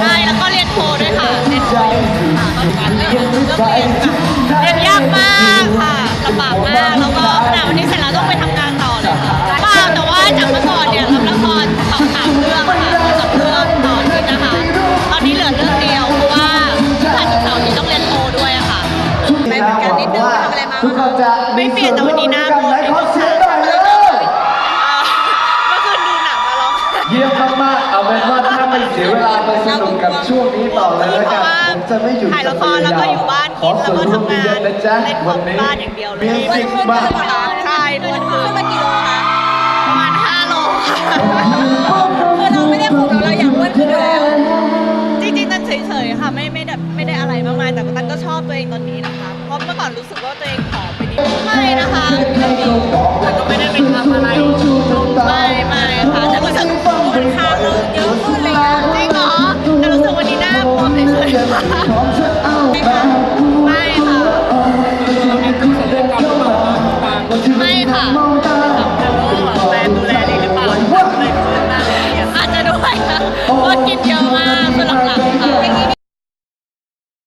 ใช่แล้วก็เรียนโทด้วยค่ะเรียนโทอยู่ค่ะตอนการเรียนเลือกเรียนค่ะเรียนยากมากค่ะลำบากมากแล้วก็ขณะวันนี้เสร็จแล้วต้องไปทำงานต่อเลยค่ะเปล่าแต่ว่าจากเมื่อก่อนเนี่ยรับละครสองสามเรื่องค่ะสองเรื่องต่ออาทิตย์นะคะ ตอนนี้เหลือเรื่องเดียวเพราะว่าผ่านเสาร์ที่ต้องเรียนโทด้วยอะค่ะไปเหมือนกันนิดนึงทำอะไรมาทุกคนจะไม่เปลี่ยนแต่วันนี้หน้าส่วร่วมกันไหนขอเสียงหน่อยเลยเมื่อคืนดูหนังมาร้องไห้เยี่ยมมากๆเอาเป็นว่าถ้าไม่ เสียเวลาไปสนุกกับช่วงนี้ต่อเลยแล้วกันผมจะไม่หยุดถ่ายละครแล้วก็อยู่บ้านขอส่วนร่วมกินเยแล้วก็อะๆนะจ๊ะทำงานเล่นขวัอนงนี้บ้านอย่างเดียวเลยมิวสิกมากใช่เมื่อคืขึ้นนมากี่โลคะประมาณ5โลค่ะคือเราไม่ได้ขุดเราอยากอ้วนขึ้นอยู่แล้วจริงๆตันเฉยๆค่ะไม่ไม่ได้ไม่ได้อะไรมากมายแต่ตันก็ชอบตัวเองตอนนี้นะคะเพราะเมื่อก่อนรู้สึกว่าตัวเองผอมไปนิดไม่นะคะ ไม่ค่ะ ไม่ค่ะ